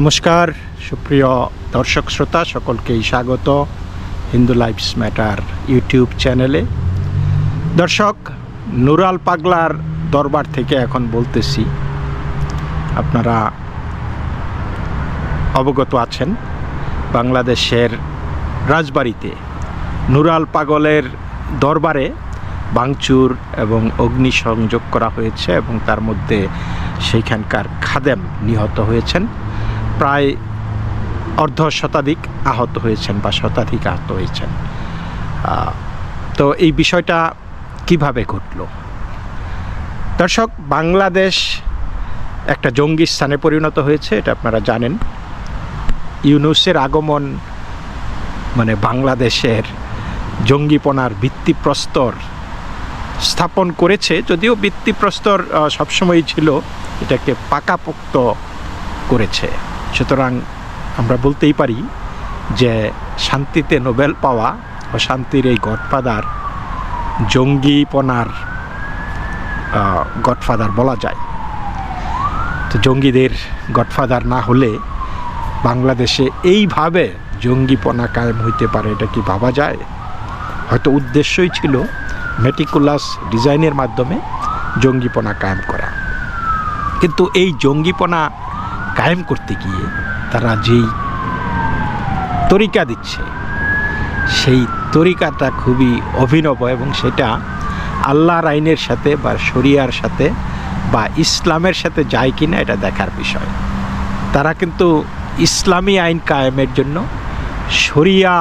নমস্কার, সুপ্রিয় দর্শক শ্রোতা, সকলকেই স্বাগত হিন্দু লাইফস ম্যাটার ইউটিউব চ্যানেলে। দর্শক, নুরাল পাগলার দরবার থেকে এখন বলতেছি, আপনারা অবগত আছেন, বাংলাদেশের রাজবাড়িতে নুরাল পাগলের দরবারে ভাঙচুর এবং অগ্নিসংযোগ করা হয়েছে এবং তার মধ্যে সেইখানকার খাদেম নিহত হয়েছেন। প্রায় অর্ধ শতাধিক আহত হয়েছেন বা শতাধিক আহত হয়েছেন। তো এই বিষয়টা কীভাবে ঘটল? দর্শক, বাংলাদেশ একটা জঙ্গি স্থানে পরিণত হয়েছে, এটা আপনারা জানেন। ইউনুসের আগমন মানে বাংলাদেশের জঙ্গিপনার ভিত্তিপ্রস্তর স্থাপন করেছে, যদিও ভিত্তিপ্রস্তর সবসময়ই ছিল এটাকে পাকাপোক্ত করেছে। সুতরাং আমরা বলতেই পারি যে শান্তিতে নোবেল পাওয়া ও শান্তির এই গডফাদার, জঙ্গিপনার গডফাদার বলা যায়। তো জঙ্গিদের গডফাদার না হলে বাংলাদেশে এইভাবে জঙ্গিপনা কায়েম হইতে পারে, এটা কি ভাবা যায়? হয়তো উদ্দেশ্যই ছিল মেটিকুলাস ডিজাইনের মাধ্যমে জঙ্গিপনা কায়েম করা। কিন্তু এই জঙ্গিপনা কায়েম করতে গিয়ে তারা যেই তরিকা দিচ্ছে, সেই তরিকাটা খুবই অভিনব এবং সেটা আল্লাহর আইনের সাথে বা শরিয়ার সাথে বা ইসলামের সাথে যায় কিনা এটা দেখার বিষয়। তারা কিন্তু ইসলামী আইন কায়েমের জন্য, শরিয়া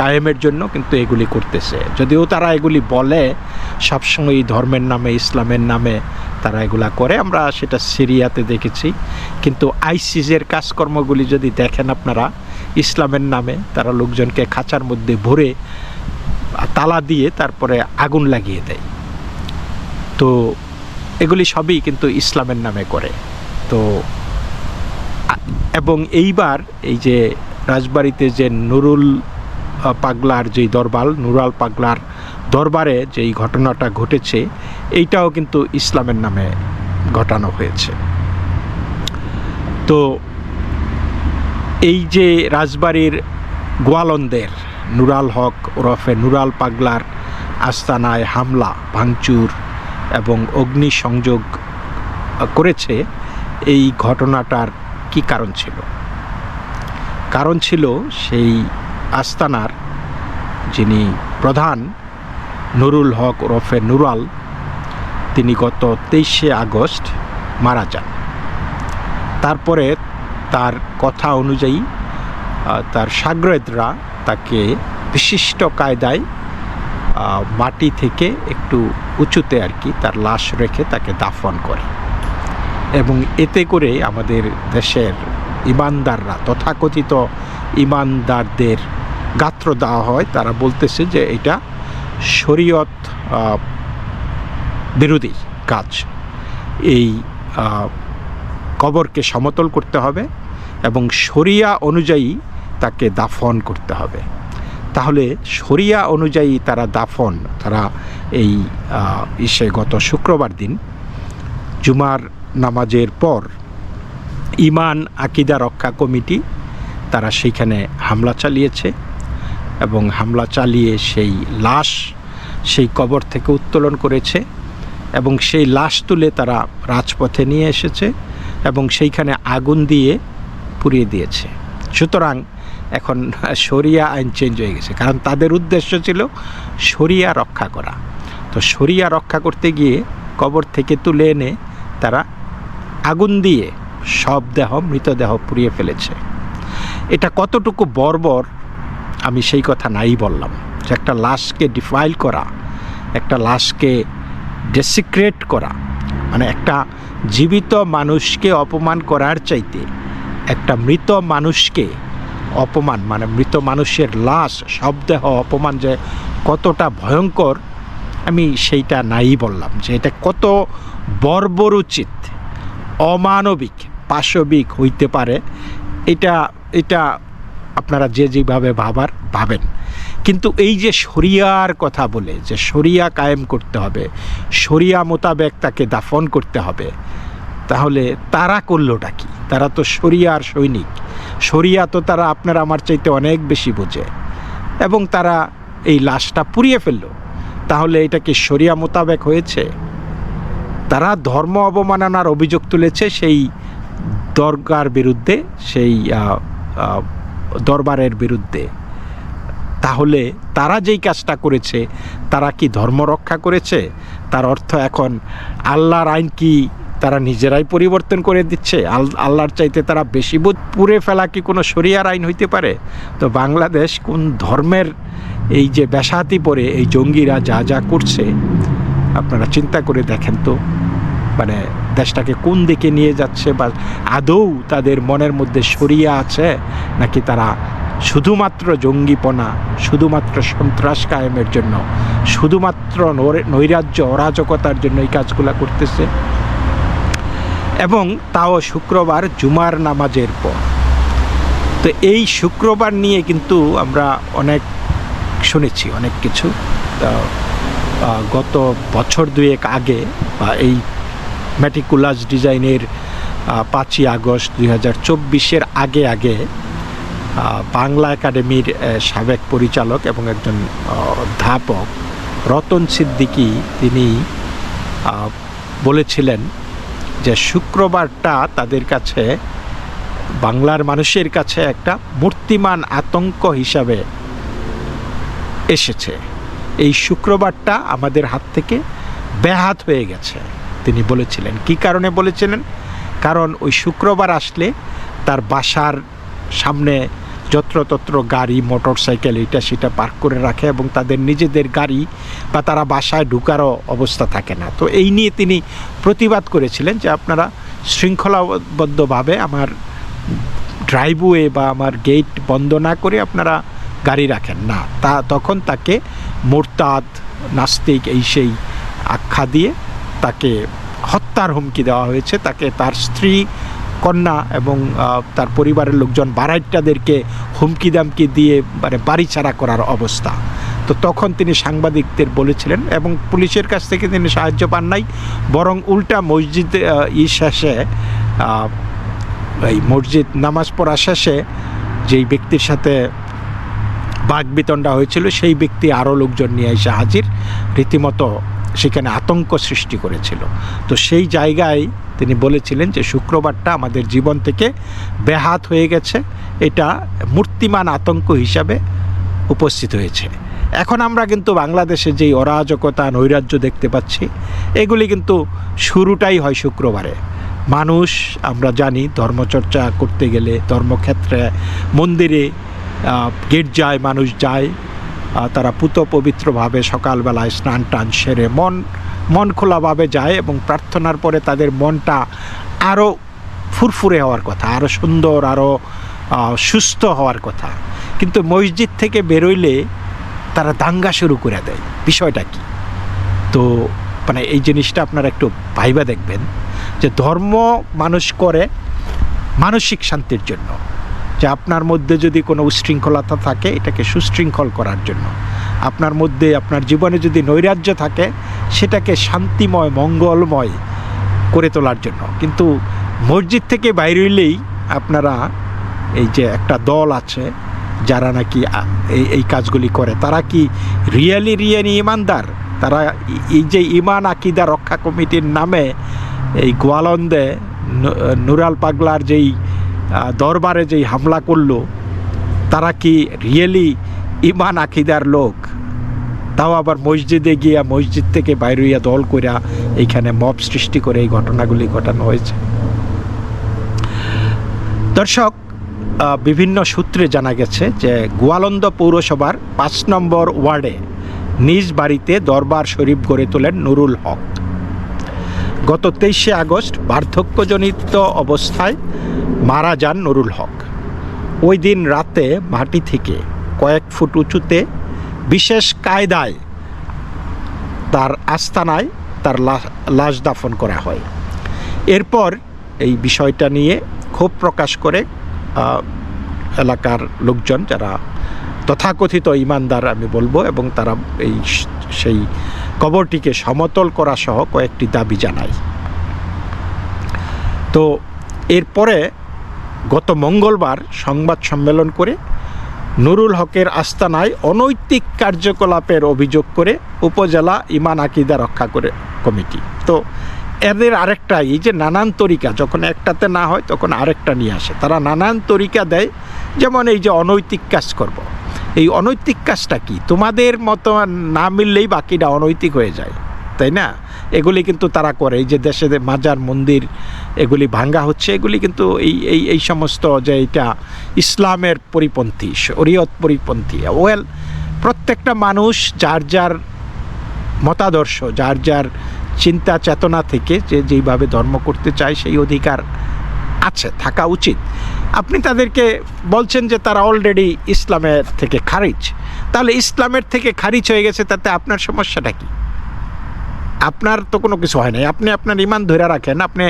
কায়েমের জন্য কিন্তু এগুলি করতেছে। যদিও তারা এগুলি বলে, সবসময় ধর্মের নামে, ইসলামের নামে তারা এগুলা করে, আমরা সেটা সিরিয়াতে দেখেছি। কিন্তু আইসিসের কাজকর্মগুলি যদি দেখেন আপনারা, ইসলামের নামে তারা লোকজনকে খাঁচার মধ্যে ভরে তালা দিয়ে তারপরে আগুন লাগিয়ে দেয়। তো এগুলি সবই কিন্তু ইসলামের নামে করে। তো এবং এইবার এই যে রাজবাড়িতে যে নুরুল পাগলার যেই দরবার নুরাল পাগলার দরবারে যেই ঘটনাটা ঘটেছে এইটাও কিন্তু ইসলামের নামে ঘটানো হয়েছে। তো এই যে রাজবাড়ির গোয়ালন্দের নুরাল হক ওরফে নুরাল পাগলার আস্তানায় হামলা ভাঙচুর এবং অগ্নিসংযোগ আহ, করেছে এই ঘটনাটার কি কারণ ছিল? কারণ ছিল সেই আস্তানার যিনি প্রধান নুরুল হক ওরফে নুরাল তিনি গত তেইশে আগস্ট মারা যান। তারপরে তার কথা অনুযায়ী তার সাগরেদরা তাকে বিশিষ্ট কায়দায় মাটি থেকে একটু উঁচুতে আর কি তার লাশ রেখে তাকে দাফন করে। এবং এতে করে আমাদের দেশের ইমানদাররা, তথাকথিত ইমানদারদের গাত্র দেওয়া হয়। তারা বলতেছে যে এটা শরীয়ত বিরোধী কাজ। এই কবরকে সমতল করতে হবে এবং শরিয়া অনুযায়ী তাকে দাফন করতে হবে। তাহলে শরিয়া অনুযায়ী তারা দাফন, তারা এই ইসে গত শুক্রবার দিন জুমার নামাজের পর ইমান আকিদা রক্ষা কমিটি তারা সেইখানে হামলা চালিয়েছে এবং হামলা চালিয়ে সেই লাশ সেই কবর থেকে উত্তোলন করেছে। এবং সেই লাশ তুলে তারা রাজপথে নিয়ে এসেছে এবং সেইখানে আগুন দিয়ে পুড়িয়ে দিয়েছে। সুতরাং এখন শরিয়া আইন চেঞ্জ হয়ে গেছে। কারণ তাদের উদ্দেশ্য ছিল শরিয়া রক্ষা করা। তো শরিয়া রক্ষা করতে গিয়ে কবর থেকে তুলে এনে তারা আগুন দিয়ে সব দেহ, মৃতদেহ পুড়িয়ে ফেলেছে। এটা কতটুকু বর্বর আমি সেই কথা নাই বললাম। যে একটা লাশকে ডিফাইল করা, একটা লাশকে ডেসিক্রেট করা মানে একটা জীবিত মানুষকে অপমান করার চাইতে একটা মৃত মানুষকে অপমান মানে মৃত মানুষের লাশ শবদেহ অপমান যে কতটা ভয়ঙ্কর, আমি সেইটা নাই বললাম যে এটা কত বর্বরোচিত, অমানবিক, পাশবিক হইতে পারে। এটা এটা আপনারা যে যেভাবে ভাবার, ভাবেন। কিন্তু এই যে শরিয়ার কথা বলে যে শরিয়া কায়েম করতে হবে, শরিয়া মোতাবেক তাকে দাফন করতে হবে, তাহলে তারা করলোটা কি? তারা তো শরিয়ার সৈনিক। শরিয়া তো তারা আপনার আমার চাইতে অনেক বেশি বোঝে। এবং তারা এই লাশটা পুড়িয়ে ফেলল। তাহলে এটা কি শরিয়া মোতাবেক হয়েছে? তারা ধর্ম অবমাননার অভিযোগ তুলেছে সেই দরগার বিরুদ্ধে, সেই দরবারের বিরুদ্ধে। তাহলে তারা যেই কাজটা করেছে, তারা কি ধর্ম রক্ষা করেছে? তার অর্থ এখন আল্লাহর আইন কি তারা নিজেরাই পরিবর্তন করে দিচ্ছে? আল- আল্লাহর চাইতে তারা বেশি বোধ পুড়ে ফেলা কি কোনো সরিয়ার আইন হইতে পারে? তো বাংলাদেশ কোন ধর্মের এই যে বেসাতি পরে এই জঙ্গিরা যা যা করছে, আপনারা চিন্তা করে দেখেন তো। মানে দেশটাকে কোন দিকে নিয়ে যাচ্ছে বা আদৌ তাদের মনের মধ্যে সরিয়া আছে নাকি তারা শুধুমাত্র জঙ্গিপনা, শুধুমাত্র সন্ত্রাস কায়েমের জন্য, শুধুমাত্র নৈর- নৈরাজ্য, অরাজকতার জন্য এই কাজগুলো করতেছে। এবং তাও শুক্রবার জুমার নামাজের পর। তো এই শুক্রবার নিয়ে কিন্তু আমরা অনেক শুনেছি, অনেক কিছু। গত বছর দুয়েক আগে, বা এই ম্যাটিকুলাস ডিজাইনের পাঁচই আগস্ট দুই হাজার চব্বিশের আগে আগে বাংলা একাডেমির সাবেক পরিচালক এবং একজন অধ্যাপক রতন সিদ্দিকি তিনি বলেছিলেন যে শুক্রবারটা তাদের কাছে, বাংলার মানুষের কাছে একটা মূর্তিমান আতঙ্ক হিসাবে এসেছে। এই শুক্রবারটা আমাদের হাত থেকে ব্যাহাত হয়ে গেছে, তিনি বলেছিলেন। কি কারণে বলেছিলেন? কারণ ওই শুক্রবার আসলে তার বাসার সামনে যত্রতত্র গাড়ি মোটর সাইকেল এটা সেটা পার্ক করে রাখে এবং তাদের নিজেদের গাড়ি বা তারা বাসায় ঢুকারও অবস্থা থাকে না। তো এই নিয়ে তিনি প্রতিবাদ করেছিলেন যে আপনারা শৃঙ্খলাবদ্ধভাবে আমার ড্রাইভওয়ে বা আমার গেট বন্ধ না করে আপনারা গাড়ি রাখেন। না, তা তখন তাকে মোরতাদ নাস্তিক এই সেই আখ্যা দিয়ে তাকে হত্যার হুমকি দেওয়া হয়েছে। তাকে তার স্ত্রী কন্যা এবং তার পরিবারের লোকজন বারাইটাদেরকে হুমকি দামকি দিয়ে মানে বাড়ি ছাড়া করার অবস্থা। তো তখন তিনি সাংবাদিকদের বলেছিলেন এবং পুলিশের কাছ থেকে তিনি সাহায্য পান নাই, বরং উল্টা মসজিদ ই শেষে এই মসজিদ নামাজ পড়া শেষে যেই ব্যক্তির সাথে বাঘ বিতণ্ডা হয়েছিল, সেই ব্যক্তি আরও লোকজন নিয়ে এসে হাজির। রীতিমতো সেখানে আতঙ্ক সৃষ্টি করেছিল। তো সেই জায়গায় তিনি বলেছিলেন যে, শুক্রবারটা আমাদের জীবন থেকে ব্যাহাত হয়ে গেছে। এটা মূর্তিমান আতঙ্ক হিসাবে উপস্থিত হয়েছে। এখন আমরা কিন্তু বাংলাদেশে যেই অরাজকতা, নৈরাজ্য দেখতে পাচ্ছি, এগুলি কিন্তু শুরুটাই হয় শুক্রবারে। মানুষ, আমরা জানি, ধর্মচর্চা করতে গেলে, ধর্মক্ষেত্রে, মন্দিরে গির্জায় মানুষ যায়। তারা পুত পবিত্রভাবে সকালবেলায় স্নান টান সেরে মন মন খোলাভাবে যায় এবং প্রার্থনার পরে তাদের মনটা আরও ফুরফুরে হওয়ার কথা আরও সুন্দর আরও সুস্থ হওয়ার কথা। কিন্তু মসজিদ থেকে বেরোইলে তারা দাঙ্গা শুরু করে দেয়। বিষয়টা কি? তো মানে এই জিনিসটা আপনারা একটু ভাইবা দেখবেন যে ধর্ম মানুষ করে মানসিক শান্তির জন্য। যে আপনার মধ্যে যদি কোনো উশৃঙ্খলতা থাকে, এটাকে সুশৃঙ্খল করার জন্য। আপনার মধ্যে আপনার জীবনে যদি নৈরাজ্য থাকে, সেটাকে শান্তিময়, মঙ্গলময় করে তোলার জন্য। কিন্তু মসজিদ থেকে বাইরে হইলেই আপনারা এই যে একটা দল আছে, যারা নাকি এই এই কাজগুলি করে, তারা কি রিয়েলি রিয়েলি ইমানদার? তারা এই- যে ইমান আকিদা রক্ষা কমিটির নামে এই গোয়ালন্দে নুরাল পাগলার যেই দরবারে যেই হামলা করল, তারা কি রিয়েলি ইমান আকিদার লোক? তাও আবার মসজিদে গিয়া মসজিদ থেকে বাইরে হইয়া দল কইরা এইখানে মব সৃষ্টি করে এই ঘটনাগুলি ঘটানো হয়েছে। দর্শক বিভিন্ন সূত্রে জানা গেছে যে গোয়ালন্দ পৌরসভার পাঁচ নম্বর ওয়ার্ডে নিজ বাড়িতে দরবার শরীফ গড়ে তোলেন নুরুল হক। গত তেইশে আগস্ট বার্ধক্যজনিত অবস্থায় মারা যান নুরুল হক। ওই দিন রাতে মাটি থেকে কয়েক ফুট উঁচুতে বিশেষ কায়দায় তার আস্তানায় তার লাশ দাফন করা হয়। এরপর এই বিষয়টা নিয়ে ক্ষোভ প্রকাশ করে এলাকার লোকজন যারা তথাকথিত ইমানদার আমি বলব এবং তারা এই সেই কবরটিকে সমতল করা সহ কয়েকটি দাবি জানায়। তো এরপরে গত মঙ্গলবার সংবাদ সম্মেলন করে নুরুল হকের আস্তানায় অনৈতিক কার্যকলাপের অভিযোগ করে উপজেলা ইমান আকিদা রক্ষা করে কমিটি। তো এদের আরেকটা এই যে নানান তরিকা, যখন একটাতে না হয় তখন আরেকটা নিয়ে আসে। তারা নানান তরিকা দেয়, যেমন এই যে অনৈতিক কাজ করব। এই অনৈতিক কাজটা কি? তোমাদের মতো না মিললেই বাকিটা অনৈতিক হয়ে যায়। তাই না? এগুলি কিন্তু তারা করে। এই যে দেশে মাজার, মন্দির, এগুলি ভাঙ্গা হচ্ছে, এগুলি কিন্তু এই এই এই সমস্ত যে এটা ইসলামের পরিপন্থী, শরীয়ত পরিপন্থী। ওয়েল প্রত্যেকটা মানুষ যার যার মতাদর্শ, যার যার চিন্তা, চেতনা থেকে যে যেইভাবে ধর্ম করতে চায়, সেই অধিকার আছে, থাকা উচিত। আপনি তাদেরকে বলছেন যে তারা অলরেডি ইসলামের থেকে খারিজ। তাহলে ইসলামের থেকে খারিজ হয়ে গেছে, তাতে আপনার সমস্যাটা কি? আপনার তো কোনো কিছু হয় নাই। আপনি আপনার ইমান ধরে রাখেন, আপনি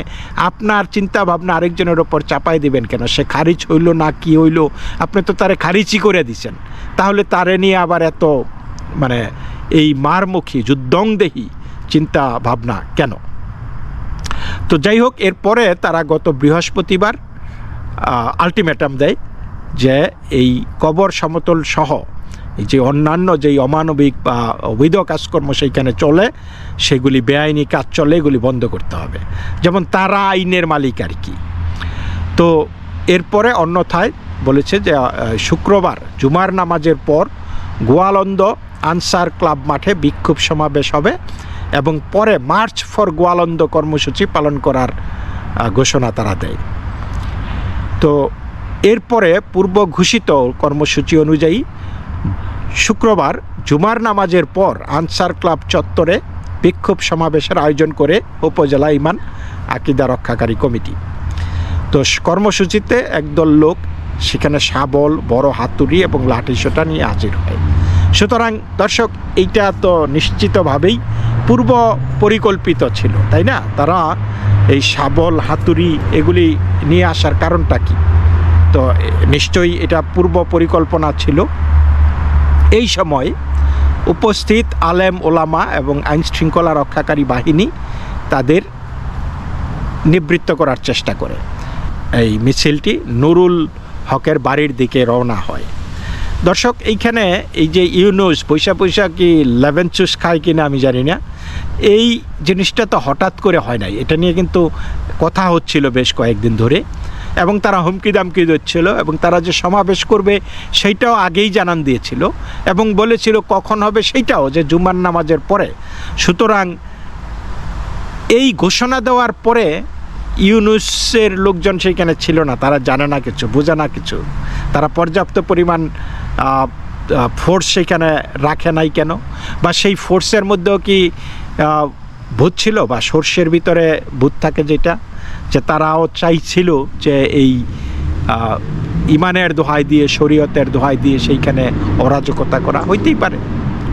আপনার চিন্তা ভাবনা আরেকজনের ওপর চাপাই দিবেন কেন? সে খারিজ হইল না কি হইল? আপনি তো তারে খারিজই করে দিছেন। তাহলে তারে নিয়ে আবার এত মানে এই মারমুখী, যুদ্ধংদেহী চিন্তা ভাবনা কেন? তো যাই হোক, এরপরে তারা গত বৃহস্পতিবার আলটিমেটাম দেয় যে এই কবর সমতল সহ যে অন্যান্য যেই অমানবিক বা অবৈধ কাজকর্ম সেইখানে চলে, সেগুলি বেআইনি কাজ চলে, এগুলি বন্ধ করতে হবে। যেমন তারা আইনের মালিক আর কি। তো এরপরে অন্যথায় বলেছে যে শুক্রবার জুমার নামাজের পর গোয়ালন্দ আনসার ক্লাব মাঠে বিক্ষোভ সমাবেশ হবে এবং পরে মার্চ ফর গোয়ালন্দ কর্মসূচি পালন করার ঘোষণা তারা দেয়। তো এরপরে পূর্ব ঘোষিত কর্মসূচি অনুযায়ী শুক্রবার জুমার নামাজের পর আনসার ক্লাব চত্বরে বিক্ষোভ সমাবেশের আয়োজন করে উপজেলা ইমান আকিদা রক্ষাকারী কমিটি। তো কর্মসূচিতে একদল লোক সেখানে শাবল, বড় হাতুড়ি এবং লাঠিসোঁটা নিয়ে হাজির হয়। সুতরাং দর্শক, এইটা তো নিশ্চিতভাবেই পূর্ব পরিকল্পিত ছিল, তাই না? তারা এই শাবল, হাতুড়ি এগুলি নিয়ে আসার কারণটা কি? তো নিশ্চয়ই এটা পূর্ব পরিকল্পনা ছিল। এই সময় উপস্থিত আলেম ওলামা এবং আইন শৃঙ্খলা রক্ষাকারী বাহিনী তাদের নিবৃত্ত করার চেষ্টা করে। এই মিছিলটি নুরুল হকের বাড়ির দিকে রওনা হয়। দর্শক, এইখানে এই যে ইউনুস, পয়সা পয়সা কি লেভেন চুস খায় কিনা আমি জানি না। এই জিনিসটা তো হঠাৎ করে হয় নাই। এটা নিয়ে কিন্তু কথা হচ্ছিল বেশ কয়েকদিন ধরে। এবং তারা হুমকি দামকি দিচ্ছিল এবং তারা যে সমাবেশ করবে সেইটাও আগেই জানান দিয়েছিল এবং বলেছিল কখন হবে সেইটাও যে জুমার নামাজের পরে। সুতরাং এই ঘোষণা দেওয়ার পরে ইউনুসের লোকজন সেইখানে ছিল না, তারা জানে না কিছু, বোঝে না কিছু। তারা পর্যাপ্ত পরিমাণ ফোর্স সেখানে রাখে নাই কেন? বা সেই ফোর্সের মধ্যেও কি ভূত ছিল বা সর্ষের ভিতরে ভূত থাকে যেটা? যে তারাও চাইছিল যে এই ইমানের দোহাই দিয়ে, শরীয়তের দোহাই দিয়ে সেইখানে অরাজকতা করা হইতেই পারে।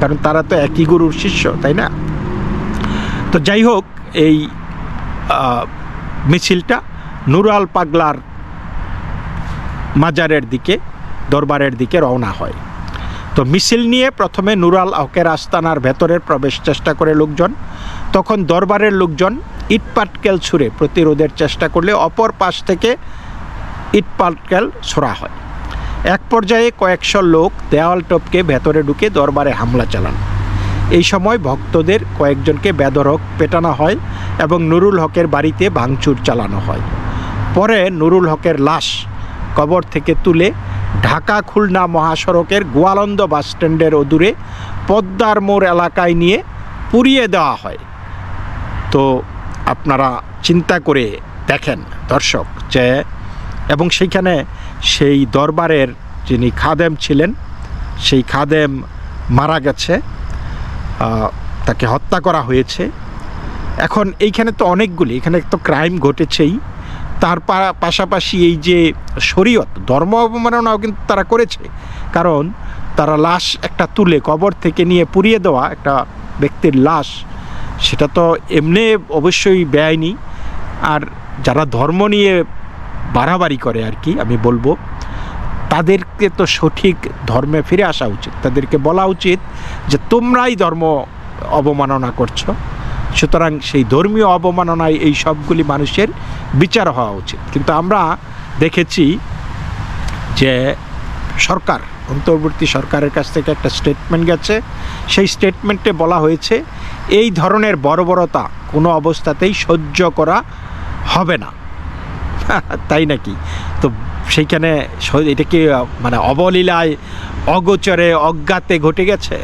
কারণ তারা তো একই গুরুর শিষ্য, তাই না? তো যাই হোক, এই মিছিলটা নুরাল পাগলার মাজারের দিকে, দরবারের দিকে রওনা হয়। তো মিছিল নিয়ে প্রথমে নুরাল হকের আস্তানার ভেতরের প্রবেশ চেষ্টা করে লোকজন, তখন দরবারের লোকজন ইটপাটকেল ছুঁড়ে প্রতিরোধের চেষ্টা করলে অপর পাশ থেকে ইট পাটকেল ছোড়া হয়। এক পর্যায়ে কয়েকশো লোক দেওয়াল টপকে ভেতরে ঢুকে দরবারে হামলা চালান। এই সময় ভক্তদের কয়েকজনকে বেদরক পেটানো হয় এবং নুরুল হকের বাড়িতে ভাঙচুর চালানো হয়। পরে নুরুল হকের লাশ কবর থেকে তুলে ঢাকা খুলনা মহাসড়কের গোয়ালন্দ বাসস্ট্যান্ডের অদূরে পদ্মার মোড় এলাকায় নিয়ে পুড়িয়ে দেওয়া হয়। তো আপনারা চিন্তা করে দেখেন দর্শক যে, এবং সেইখানে সেই দরবারের যিনি খাদেম ছিলেন, সেই খাদেম মারা গেছে তাকে হত্যা করা হয়েছে। এখন এইখানে তো অনেকগুলি, এখানে তো ক্রাইম ঘটেছেই। তার পাশাপাশি এই যে শরীয়ত, ধর্ম অবমাননাও কিন্তু তারা করেছে। কারণ তারা লাশ একটা তুলে কবর থেকে নিয়ে পুড়িয়ে দেওয়া একটা ব্যক্তির লাশ, সেটা তো এমনি অবশ্যই বেআইনি। আর যারা ধর্ম নিয়ে বাড়াবাড়ি করে আর কি, আমি বলব, তাদেরকে তো সঠিক ধর্মে ফিরে আসা উচিত। তাদেরকে বলা উচিত যে তোমরাই ধর্ম অবমাননা করছ। সুতরাং সেই ধর্মীয় অবমাননায় এই সবগুলি মানুষের বিচার হওয়া উচিত। কিন্তু আমরা দেখেছি যে সরকার, অন্তর্বর্তী সরকারের কাছ থেকে একটা স্টেটমেন্ট গেছে। সেই স্টেটমেন্টে বলা হয়েছে, এই ধরনের বর্বরতা কোনো অবস্থাতেই সহ্য করা হবে না। তাই নাকি? তো সেইখানে এটা কি মানে অবলীলায়, অগোচরে, অজ্ঞাতে ঘটে গেছে?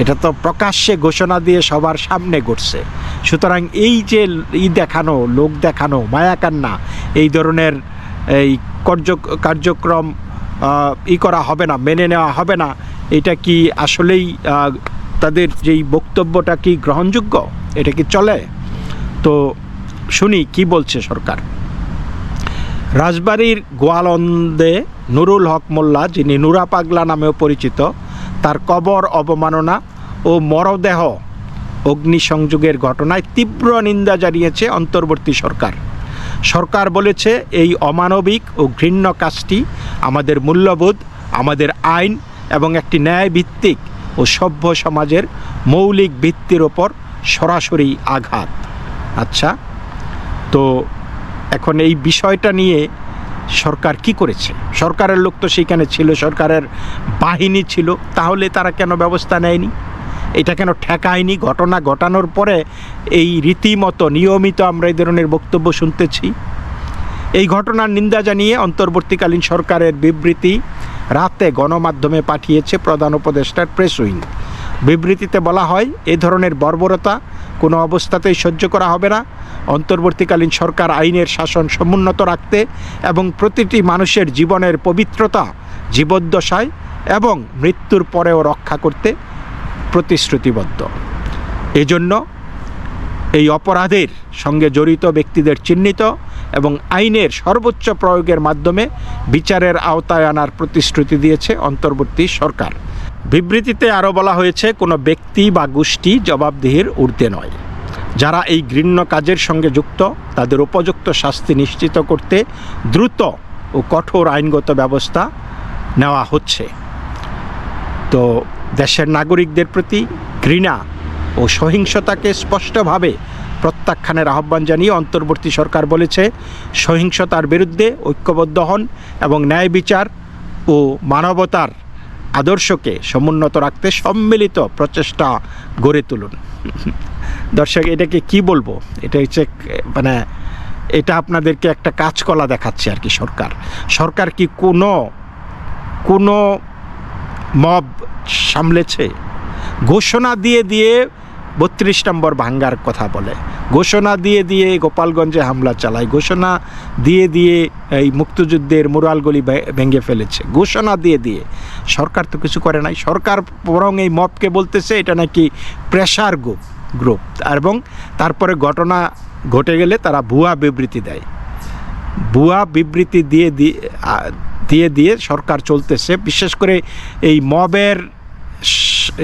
এটা তো প্রকাশ্যে ঘোষণা দিয়ে সবার সামনে ঘটছে সুতরাং এই যে ই দেখানো, লোক দেখানো মায়াকান্না এই ধরনের এই কার্য কার্যক্রম ই করা হবে না, মেনে নেওয়া হবে না, এটা কি আসলেই তাদের যেই বক্তব্যটা কি গ্রহণযোগ্য? এটা কি চলে? তো শুনি, কি বলছে সরকার? রাজবাড়ির গোয়ালন্দে নুরুল হক মোল্লা, যিনি নুরা পাগলা নামেও পরিচিত তার কবর, অবমাননা ও মরদেহ অগ্নিসংযোগের ঘটনায় তীব্র নিন্দা জানিয়েছে অন্তর্বর্তী সরকার। সরকার বলেছে, এই অমানবিক ও ঘৃণ্য কাজটি আমাদের মূল্যবোধ, আমাদের আইন এবং একটি ন্যায়ভিত্তিক ও সভ্য সমাজের মৌলিক ভিত্তির ওপর সরাসরি আঘাত। আচ্ছা তো এখন এই বিষয়টা নিয়ে সরকার কি করেছে? সরকারের লোক তো সেখানে ছিল, সরকারের বাহিনী ছিল, তাহলে তারা কেন ব্যবস্থা নেয়নি? এটা কেন ঠেকায়নি? ঘটনা ঘটানোর পরে এই রীতিমতো, নিয়মিত আমরা এই ধরনের বক্তব্য শুনতেছি। এই ঘটনার নিন্দা জানিয়ে অন্তর্বর্তীকালীন সরকারের বিবৃতি রাতে গণমাধ্যমে পাঠিয়েছে প্রধান উপদেষ্টার প্রেস উইং বিবৃতিতে বলা হয়, এ ধরনের বর্বরতা কোনো অবস্থাতেই সহ্য করা হবে না। অন্তর্বর্তীকালীন সরকার আইনের শাসন সমুন্নত রাখতে এবং প্রতিটি মানুষের জীবনের পবিত্রতা, জীবদ্দশায় এবং মৃত্যুর পরেও রক্ষা করতে প্রতিশ্রুতিবদ্ধ। এজন্য এই অপরাধের সঙ্গে জড়িত ব্যক্তিদের চিহ্নিত এবং আইনের সর্বোচ্চ প্রয়োগের মাধ্যমে বিচারের আওতায় আনার প্রতিশ্রুতি দিয়েছে অন্তর্বর্তী সরকার। বিবৃতিতে আরও বলা হয়েছে, কোনো ব্যক্তি বা গোষ্ঠী জবাবদিহির ঊর্ধ্বে নয়। যারা এই ঘৃণ্য কাজের সঙ্গে যুক্ত, তাদের উপযুক্ত শাস্তি নিশ্চিত করতে দ্রুত ও কঠোর আইনগত ব্যবস্থা নেওয়া হচ্ছে। তো দেশের নাগরিকদের প্রতি ঘৃণা ও সহিংসতাকে স্পষ্টভাবে প্রত্যাখ্যানের আহ্বান জানিয়ে অন্তর্বর্তী সরকার বলেছে, সহিংসতার বিরুদ্ধে ঐক্যবদ্ধ হন এবং ন্যায় বিচার ও মানবতার আদর্শকে সমুন্নত রাখতে সম্মিলিত প্রচেষ্টা গড়ে তুলুন। দর্শক, এটাকে কি বলব? এটা হচ্ছে মানে এটা আপনাদেরকে একটা কাজকলা দেখাচ্ছে আর কি সরকার। সরকার কি কোনো কোনো মব সামলেছে? ঘোষণা দিয়ে দিয়ে বত্রিশ নম্বর ভাঙ্গার কথা বলে। ঘোষণা দিয়ে দিয়ে গোপালগঞ্জে হামলা চালায়। ঘোষণা দিয়ে দিয়ে এই মুক্তিযুদ্ধের মুরালগুলি ভেঙে ফেলেছে। ঘোষণা দিয়ে দিয়ে। সরকার তো কিছু করে নাই। সরকার বরং এই মবকে বলতেছে, এটা নাকি প্রেশার গ্রুপ গ্রুপ এবং তারপরে ঘটনা ঘটে গেলে তারা ভুয়া বিবৃতি দেয়। ভুয়া বিবৃতি দিয়ে দিয়ে দিয়ে দিয়ে সরকার চলতেছে। বিশেষ করে এই মবের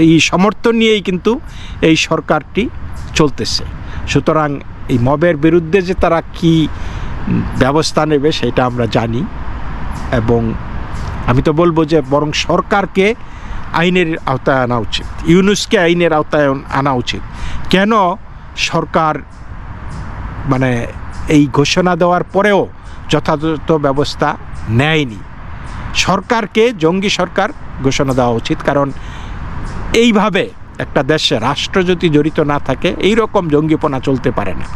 এই সমর্থন নিয়েই কিন্তু এই সরকারটি চলতেছে। সুতরাং এই মবের বিরুদ্ধে যে তারা কি ব্যবস্থা নেবে সেটা আমরা জানি এবং আমি তো বলব যে বরং সরকারকে আইনের আওতায় আনা উচিত, ইউনুসকে আইনের আওতায় আনা উচিত। কেন সরকার মানে এই ঘোষণা দেওয়ার পরেও যথাযথ ব্যবস্থা নেয়নি? সরকারকে জঙ্গি সরকার ঘোষণা দেওয়া উচিত, কারণ এইভাবে একটা দেশে রাষ্ট্র যদি জড়িত না থাকে এই রকম জঙ্গিপনা চলতে পারে না।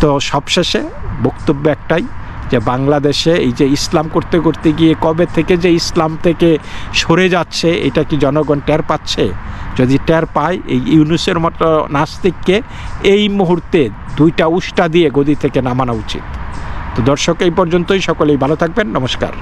তো সবশেষে বক্তব্য একটাই যে বাংলাদেশে এই যে ইসলাম করতে করতে গিয়ে কবে থেকে যে ইসলাম থেকে সরে যাচ্ছে, এটা কি জনগণ টের পাচ্ছে? যদি টের পায়, এই ইউনুসের মতো নাস্তিককে এই মুহূর্তে দুইটা উষ্টা দিয়ে গদি থেকে নামানো উচিত। তো দর্শক, এই পর্যন্তই। সকলেই ভালো থাকবেন। নমস্কার।